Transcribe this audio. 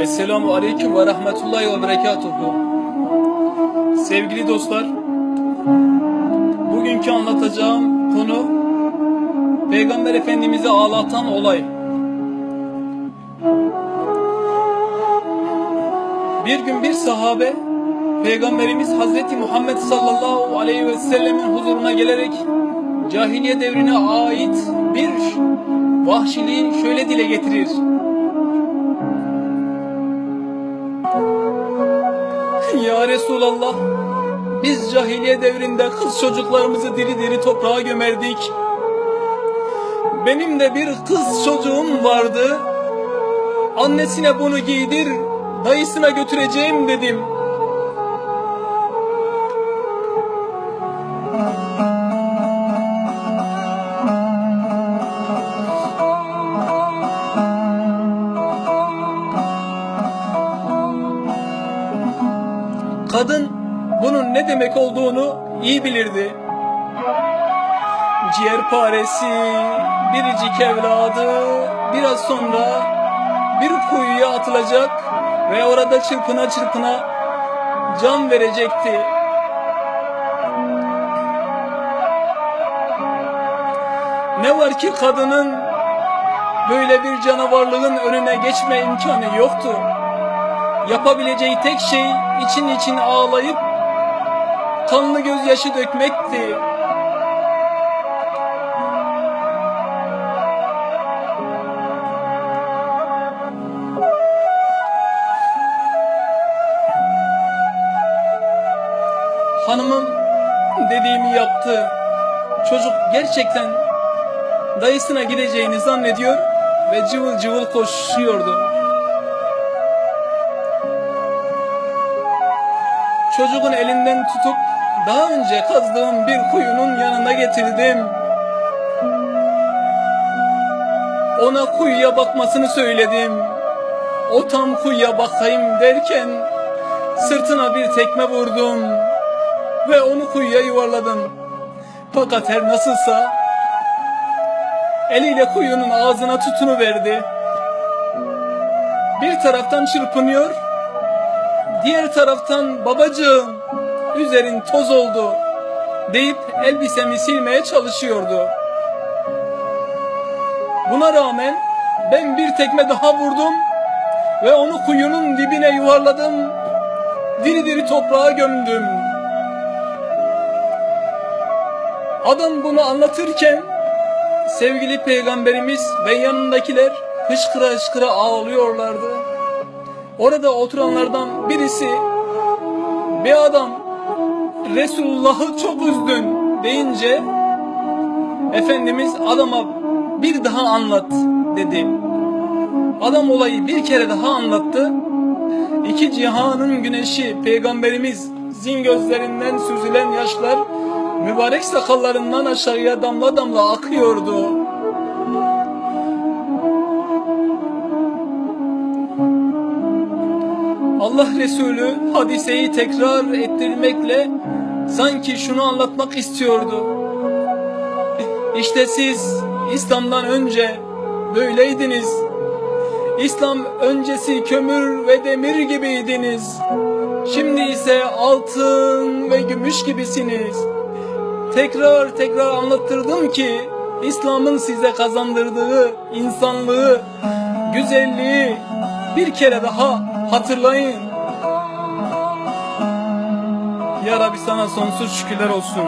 Esselamu Aleyküm ve Rahmetullahi ve Berekatuhu. Sevgili dostlar, bugünkü anlatacağım konu Peygamber Efendimiz'i ağlatan olay. Bir gün bir sahabe Peygamberimiz Hazreti Muhammed sallallahu aleyhi ve sellemin huzuruna gelerek cahiliye devrine ait bir vahşiliği şöyle dile getirir. Ya Resulallah biz cahiliye devrinde kız çocuklarımızı diri diri toprağa gömerdik. Benim de bir kız çocuğum vardı. Annesine bunu giydir, dayısına götüreceğim dedim. Kadın bunun ne demek olduğunu iyi bilirdi. Ciğerparesi, biricik evladı biraz sonra bir kuyuya atılacak ve orada çırpına çırpına can verecekti. Ne var ki kadının böyle bir canavarlığın önüne geçme imkanı yoktu. Yapabileceği tek şey için için ağlayıp kanlı gözyaşı dökmekti. Hanımım dediğimi yaptı. Çocuk gerçekten dayısına gideceğini zannediyor ve cıvıl cıvıl koşuyordu. Çocuğun elinden tutup daha önce kazdığım bir kuyunun yanına getirdim. Ona kuyuya bakmasını söyledim. O tam kuyuya bakayım derken sırtına bir tekme vurdum ve onu kuyuya yuvarladım. Fakat her nasılsa eliyle kuyunun ağzına tutunu verdi. Bir taraftan çırpınıyor, diğer taraftan babacığım üzerin toz oldu deyip elbisemi silmeye çalışıyordu. Buna rağmen ben bir tekme daha vurdum ve onu kuyunun dibine yuvarladım. Diri diri toprağa gömdüm. Adam bunu anlatırken sevgili peygamberimiz ve yanındakiler hışkıra hışkıra ağlıyorlardı. Orada oturanlardan birisi bir adam Resulullah'ı çok üzdün deyince Efendimiz adama bir daha anlat dedi. Adam olayı bir kere daha anlattı. İki cihanın güneşi peygamberimizin gözlerinden süzülen yaşlar mübarek sakallarından aşağıya damla damla akıyordu. Allah Resulü hadiseyi tekrar ettirmekle sanki şunu anlatmak istiyordu. İşte siz İslam'dan önce böyleydiniz. İslam öncesi kömür ve demir gibiydiniz. Şimdi ise altın ve gümüş gibisiniz. Tekrar tekrar anlattırdım ki İslam'ın size kazandırdığı insanlığı, güzelliği bir kere daha hatırlayın. Ya Rabbi sana sonsuz şükürler olsun.